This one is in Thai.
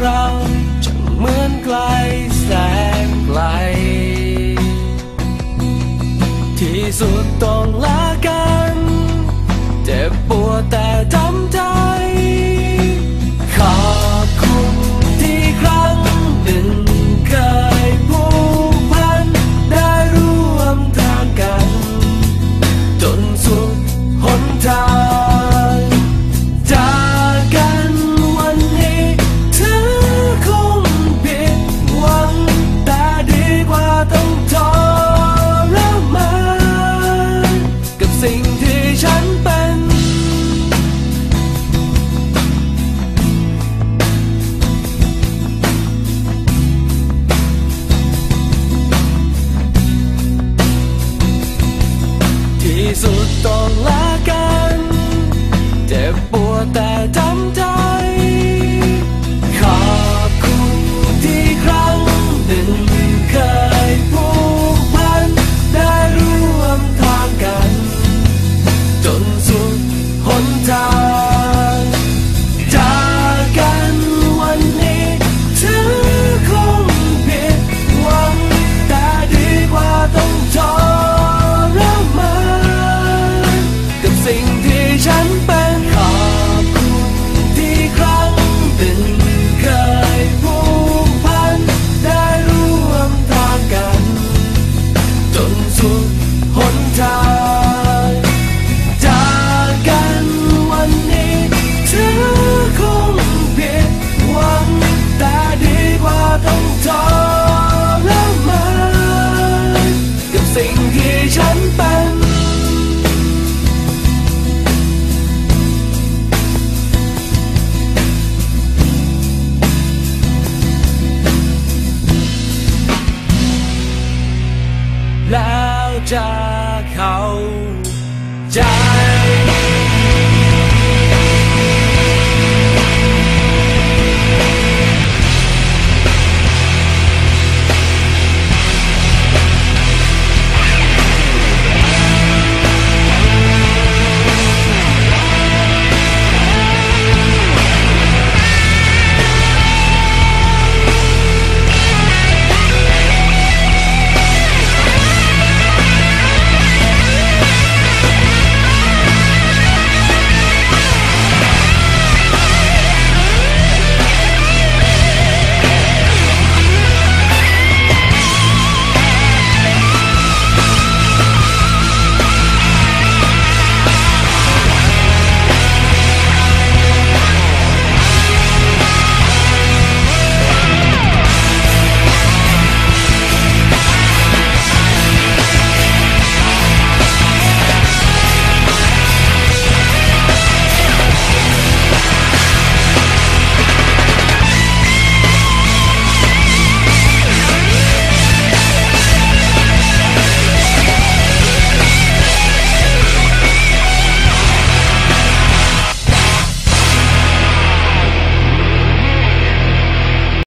around. ฉันเป็น ที่สุดต้องละกัน เจ็บปวดแต่ ฉันเป็น แล้วจะเข้าใจ